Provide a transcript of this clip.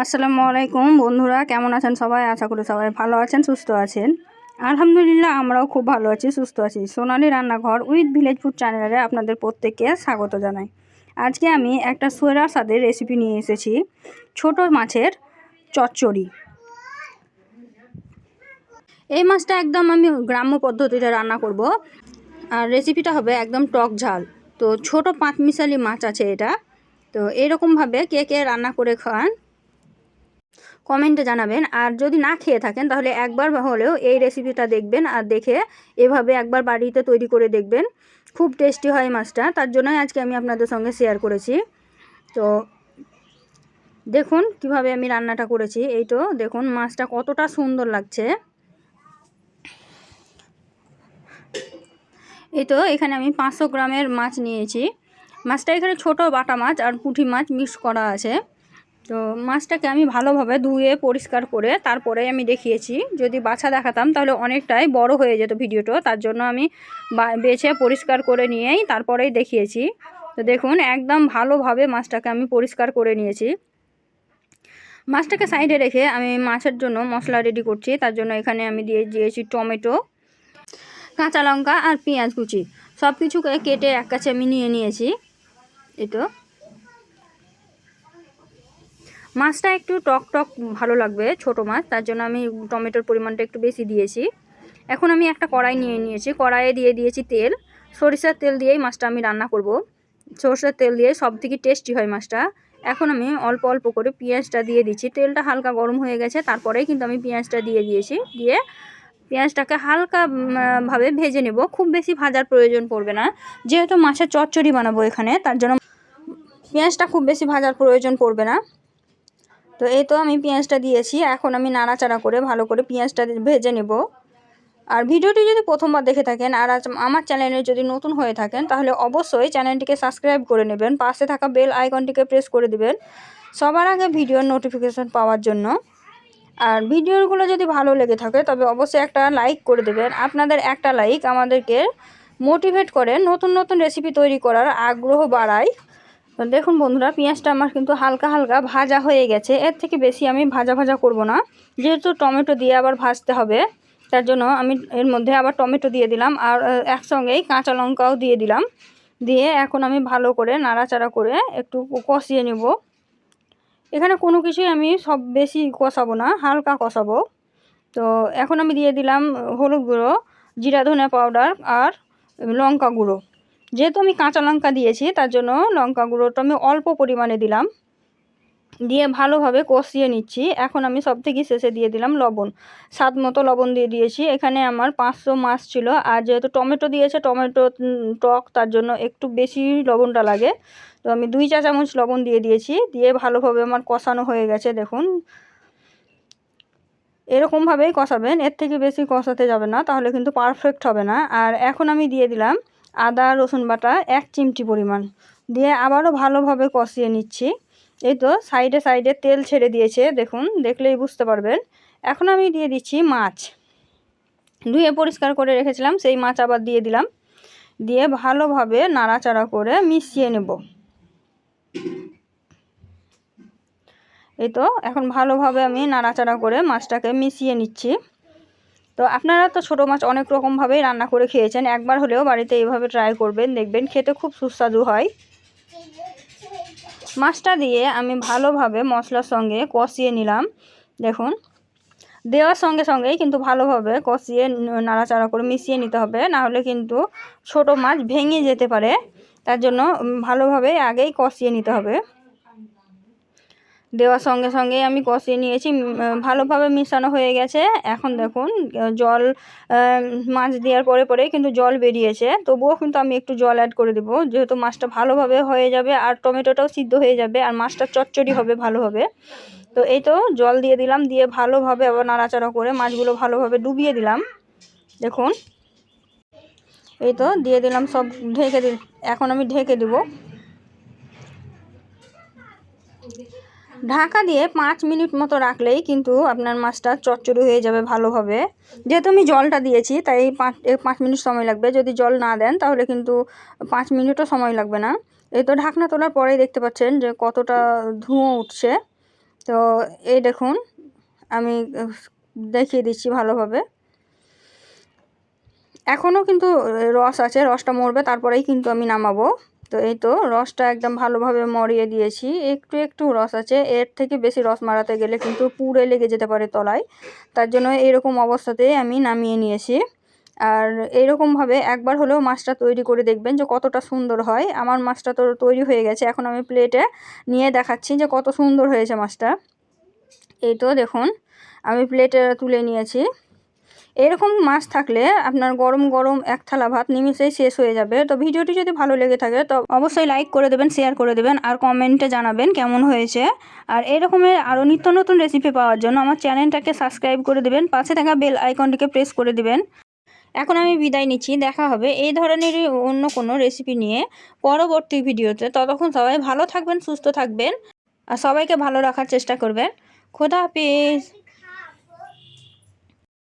আসসালামু আলাইকুম বন্ধুরা, কেমন আছেন সবাই? আশা করি সবাই ভালো আছেন, সুস্থ আছেন। আলহামদুলিল্লাহ আমরাও খুব ভালো আছি, সুস্থ আছি। সোনালি রান্নাঘর উইথ ভিলেজ ফুড চ্যানেলে আপনাদের প্রত্যেককে স্বাগত জানাই। আজকে আমি একটা সোয়েরার স্বাদের রেসিপি নিয়ে এসেছি, ছোট মাছের চচ্চড়ি। এই মাছটা একদম আমি গ্রাম্য পদ্ধতিতে রান্না করব। আর রেসিপিটা হবে একদম টক ঝাল। তো ছোট পাঁচ মিশালি মাছ আছে এটা। তো এরকমভাবে কে কে রান্না করে খান কমেন্টে জানাবেন। আর যদি না খেয়ে থাকেন, তাহলে একবার হলেও এই রেসিপিটা দেখবেন আর দেখে এভাবে একবার বাড়িতে তৈরি করে দেখবেন। খুব টেস্টি হয় মাছটা। তার জন্যই আজকে আমি আপনাদের সঙ্গে শেয়ার করেছি। তো দেখুন কীভাবে আমি রান্নাটা করেছি। এই তো দেখুন মাছটা কতটা সুন্দর লাগছে। এই তো এখানে আমি পাঁচশো গ্রামের মাছ নিয়েছি। মাছটা এখানে ছোট বাটা মাছ আর পুঁটি মাছ মিক্স করা আছে। তো মাছটাকে আমি ভালোভাবে ধুয়ে পরিষ্কার করে তারপরে আমি দেখিয়েছি। যদি বাছা দেখাতাম তাহলে অনেকটাই বড় হয়ে যেত ভিডিওটা। তার জন্য আমি বেছে পরিষ্কার করে নিয়েই তারপরেই দেখিয়েছি। তো দেখুন, একদম ভালোভাবে মাছটাকে আমি পরিষ্কার করে নিয়েছি। মাছটাকে সাইডে রেখে আমি মাছের জন্য মশলা রেডি করছি। তার জন্য এখানে আমি দিয়ে দিয়েছি টমেটো, কাঁচা লঙ্কা আর পেঁয়াজ কুচি। সব কিছুকে কেটে এক কাছে আমি নিয়ে নিয়েছি। এই তো মাছটা একটু টক টক ভালো লাগবে, ছোট মাছ, তার জন্য আমি টমেটোর পরিমাণটা একটু বেশি দিয়েছি। এখন আমি একটা কড়াই নিয়ে নিয়েছি, কড়াইয়ে দিয়ে দিয়েছি তেল। সরিষার তেল দিয়েই মাছটা আমি রান্না করব। সরষের তেল দিয়ে সব থেকে টেস্টি হয় মাছটা। এখন আমি অল্প অল্প করে পেঁয়াজটা দিয়ে দিচ্ছি। তেলটা হালকা গরম হয়ে গেছে, তারপরেই কিন্তু আমি পেঁয়াজটা দিয়ে দিয়েছি। দিয়ে পেঁয়াজটাকে হালকা ভাবে ভেজে নেব। খুব বেশি ভাজার প্রয়োজন পড়বে না। যেহেতু মাছের চচ্চড়ি বানাবো এখানে, তার জন্য পেঁয়াজটা খুব বেশি ভাজার প্রয়োজন পড়বে না। তো এই তো আমি পেঁয়াজটা দিয়েছি, এখন আমি নাড়াচাড়া করে ভালো করে পেঁয়াজটা ভেজে নেব। আর ভিডিওটি যদি প্রথমবার দেখে থাকেন, আর আমার চ্যানেলে যদি নতুন হয়ে থাকেন, তাহলে অবশ্যই চ্যানেলটিকে সাবস্ক্রাইব করে নেবেন, পাশে থাকা বেল আইকনটিকে প্রেস করে দিবেন, সবার আগে ভিডিওর নোটিফিকেশান পাওয়ার জন্য। আর ভিডিওগুলো যদি ভালো লেগে থাকে, তবে অবশ্যই একটা লাইক করে দেবেন। আপনাদের একটা লাইক আমাদেরকে মোটিভেট করে নতুন নতুন রেসিপি তৈরি করার আগ্রহ বাড়ায়। দেখুন বন্ধুরা, পেঁয়াজটা আমার কিন্তু হালকা হালকা ভাজা হয়ে গেছে। এর থেকে বেশি আমি ভাজা ভাজা করব না। যেহেতু টমেটো দিয়ে আবার ভাজতে হবে, তার জন্য আমি এর মধ্যে আবার টমেটো দিয়ে দিলাম আর একসঙ্গেই কাঁচা লঙ্কাও দিয়ে দিলাম। দিয়ে এখন আমি ভালো করে নাড়াচাড়া করে একটু কষিয়ে নেব। এখানে কোনো কিছুই আমি সব বেশি কষাবো না, হালকা কষাবো। তো এখন আমি দিয়ে দিলাম হলুদ গুঁড়ো, জিরা ধনে পাউডার আর লঙ্কা গুঁড়ো। যেহেতু আমি কাঁচা লঙ্কা দিয়েছি, তার জন্য লঙ্কা গুঁড়োটা আমি অল্প পরিমাণে দিলাম। দিয়ে ভালোভাবে কষিয়ে নিচ্ছি। এখন আমি সব থেকে শেষে দিয়ে দিলাম লবণ। স্বাদ মতো লবণ দিয়ে দিয়েছি। এখানে আমার পাঁচশো মাছ ছিল। আর যেহেতু টমেটো দিয়েছে, টমেটো টক, তার জন্য একটু বেশি লবণটা লাগে। তো আমি দুই চা চামচ লবণ দিয়ে দিয়েছি। দিয়ে ভালোভাবে আমার কষানো হয়ে গেছে, দেখুন। এরকমভাবেই কষাবেন। এর থেকে বেশি কষাতে যাবে না, তাহলে কিন্তু পারফেক্ট হবে না। আর এখন আমি দিয়ে দিলাম আদা, রসুন বাটা এক চিমটি পরিমাণ। দিয়ে আবারও ভালোভাবে কষিয়ে নিচ্ছি। এই তো সাইডে সাইডে তেল ছেড়ে দিয়েছে, দেখুন, দেখলেই বুঝতে পারবেন। এখন আমি দিয়ে দিচ্ছি মাছ। ধুয়ে পরিষ্কার করে রেখেছিলাম, সেই মাছ আবার দিয়ে দিলাম। দিয়ে ভালোভাবে নাড়াচাড়া করে মিশিয়ে নেব। এই তো, এখন ভালোভাবে আমি নাড়াচাড়া করে মাছটাকে মিশিয়ে নিচ্ছি। তো আপনারা তো ছোটো মাছ অনেক রকমভাবেই রান্না করে খেয়েছেন, একবার হলেও বাড়িতে এইভাবে ট্রাই করবেন, দেখবেন খেতে খুব সুস্বাদু হয়। মাছটা দিয়ে আমি ভালোভাবে মশলার সঙ্গে কষিয়ে নিলাম, দেখুন। দেওয়ার সঙ্গে সঙ্গেই কিন্তু ভালোভাবে কষিয়ে নাড়াচাড়া করে মিশিয়ে নিতে হবে, নাহলে কিন্তু ছোট মাছ ভেঙে যেতে পারে, তার জন্য ভালোভাবে আগেই কষিয়ে নিতে হবে। দেওয়ার সঙ্গে সঙ্গেই আমি কষিয়ে নিয়েছি। ভালোভাবে মিশানো হয়ে গেছে। এখন দেখুন জল মাছ দেওয়ার পরে পরে কিন্তু জল বেরিয়েছে। তবুও কিন্তু আমি একটু জল অ্যাড করে দেবো। যেহেতু মাছটা ভালোভাবে হয়ে যাবে আর টমেটোটাও সিদ্ধ হয়ে যাবে আর মাছটা চচ্চড়ি হবে ভালোভাবে। তো এই তো জল দিয়ে দিলাম, দিয়ে ভালোভাবে আবার নাড়াচাড়া করে মাছগুলো ভালোভাবে ডুবিয়ে দিলাম। দেখুন, এই তো দিয়ে দিলাম সব ঢেকে দিল এখন আমি ঢেকে দেবো। ঢাকা দিয়ে পাঁচ মিনিট মতো রাখলেই কিন্তু আপনার মাছটা চচ্চড়ি হয়ে যাবে ভালোভাবে। যেহেতু আমি জলটা দিয়েছি, তাই পাঁচ পাঁচ মিনিট সময় লাগবে। যদি জল না দেন, তাহলে কিন্তু পাঁচ মিনিটও সময় লাগবে না। এই তো ঢাকনা তোলার পরেই দেখতে পাচ্ছেন যে কতটা ধুঁয়ো উঠছে। তো এই দেখুন, আমি দেখিয়ে দিচ্ছি ভালোভাবে। এখনও কিন্তু রস আছে, রসটা মরবে, তারপরেই কিন্তু আমি নামাবো। তো এই তো রসটা একদম ভালোভাবে মরিয়ে দিয়েছি। একটু একটু রস আছে, এর থেকে বেশি রস মারাতে গেলে কিন্তু পুড়ে লেগে যেতে পারে তলায়। তার জন্য এরকম অবস্থাতেই আমি নামিয়ে নিয়েছি। আর এইরকমভাবে একবার হলেও মাছটা তৈরি করে দেখবেন যে কতটা সুন্দর হয়। আমার মাছটা তো তৈরি হয়ে গেছে, এখন আমি প্লেটে নিয়ে দেখাচ্ছি যে কত সুন্দর হয়েছে মাছটা। এই তো দেখুন, আমি প্লেটে তুলে নিয়েছি। এরকম মাছ থাকলে আপনার গরম গরম এক থালা ভাত নিমিশেই শেষ হয়ে যাবে। তো ভিডিওটি যদি ভালো লেগে থাকে, তো অবশ্যই লাইক করে দেবেন শেয়ার করে দেবেন আর কমেন্টে জানাবেন কেমন হয়েছে। আর এরকমের আরও নিত্য নতুন রেসিপি পাওয়ার জন্য আমার চ্যানেলটাকে সাবস্ক্রাইব করে দেবেন, পাশে থাকা বেল আইকনটিকে প্রেস করে দেবেন। এখন আমি বিদায় নিচ্ছি, দেখা হবে এই ধরনেরই অন্য কোনো রেসিপি নিয়ে পরবর্তী ভিডিওতে। ততক্ষণ সবাই ভালো থাকবেন, সুস্থ থাকবেন আর সবাইকে ভালো রাখার চেষ্টা করবেন। খোদা হাফিজ।